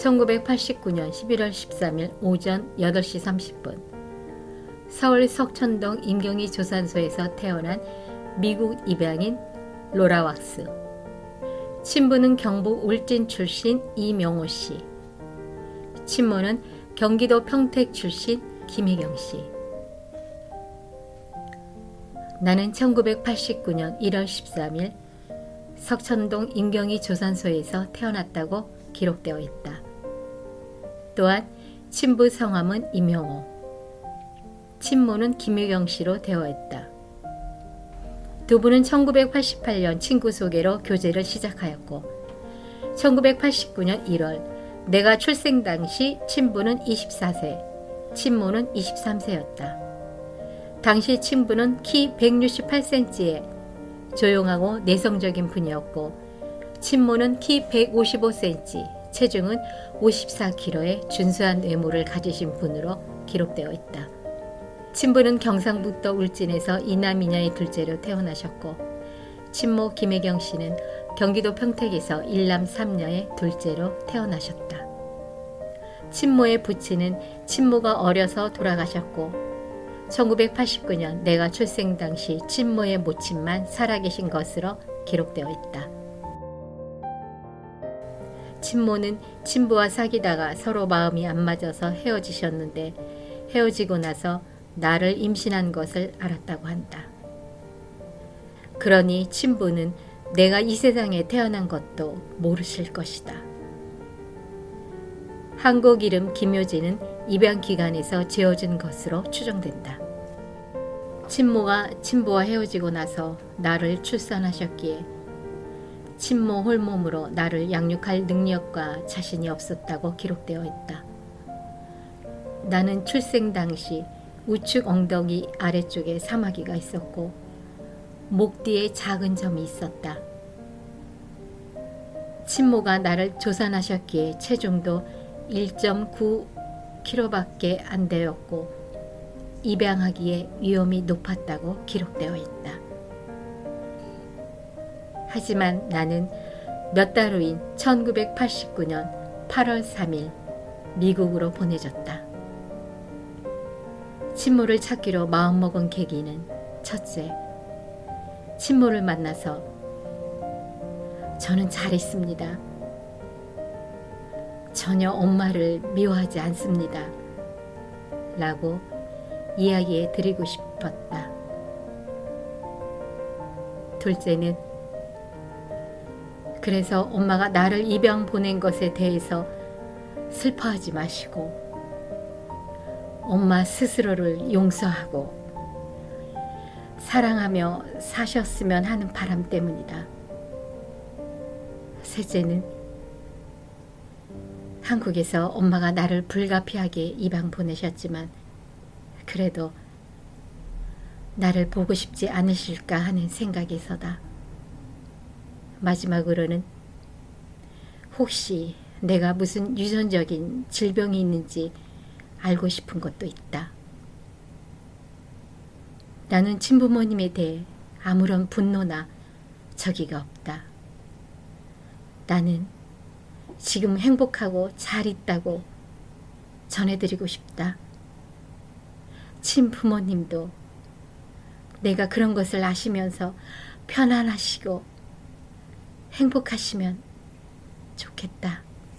1989년 11월 13일 오전 8시 30분. 서울 석천동 임경희 조산소에서 태어난 미국 입양인 로라 왁스. 친부는 경북 울진 출신 이명호 씨. 친모는 경기도 평택 출신 김혜경 씨. 나는 1989년 1월 13일 석천동 임경희 조산소에서 태어났다고 기록되어 있다. 또한 친부 성함은 임영호, 친모는 김유경 씨로 되어 있다. 두 분은 1988년 친구 소개로 교제를 시작하였고 1989년 1월 내가 출생 당시 친부는 24세, 친모는 23세였다. 당시 친부는 키 168cm에 조용하고 내성적인 분이었고 친모는 키 155cm, 체중은 54kg의 준수한 외모를 가지신 분으로 기록되어 있다. 친부는 경상북도 울진에서 이남이녀의 둘째로 태어나셨고 친모 김혜경 씨는 경기도 평택에서 일남 삼녀의 둘째로 태어나셨다. 친모의 부친은 친모가 어려서 돌아가셨고 1989년 내가 출생 당시 친모의 모친만 살아계신 것으로 기록되어 있다. 친모는 친부와 사귀다가 서로 마음이 안 맞아서 헤어지셨는데 헤어지고 나서 나를 임신한 것을 알았다고 한다. 그러니 친부는 내가 이 세상에 태어난 것도 모르실 것이다. 한국 이름 김효진은 입양 기간에서 지어진 것으로 추정된다. 친모가 친부와 헤어지고 나서 나를 출산하셨기에 친모 홀몸으로 나를 양육할 능력과 자신이 없었다고 기록되어 있다. 나는 출생 당시 우측 엉덩이 아래쪽에 사마귀가 있었고 목 뒤에 작은 점이 있었다. 친모가 나를 조산하셨기에 체중도 1.9kg밖에 안 되었고 입양하기에 위험이 높았다고 기록되어 있다. 하지만 나는 몇 달 후인 1989년 8월 3일 미국으로 보내졌다. 친모를 찾기로 마음먹은 계기는 첫째, 친모를 만나서 저는 잘했습니다. 전혀 엄마를 미워하지 않습니다. 라고 이야기해 드리고 싶었다. 둘째는 그래서 엄마가 나를 입양 보낸 것에 대해서 슬퍼하지 마시고 엄마 스스로를 용서하고 사랑하며 사셨으면 하는 바람 때문이다. 셋째는 한국에서 엄마가 나를 불가피하게 입양 보내셨지만 그래도 나를 보고 싶지 않으실까 하는 생각에서다. 마지막으로는 혹시 내가 무슨 유전적인 질병이 있는지 알고 싶은 것도 있다. 나는 친부모님에 대해 아무런 분노나 적의가 없다. 나는 지금 행복하고 잘 있다고 전해드리고 싶다. 친부모님도 내가 그런 것을 아시면서 편안하시고 행복하시면 좋겠다.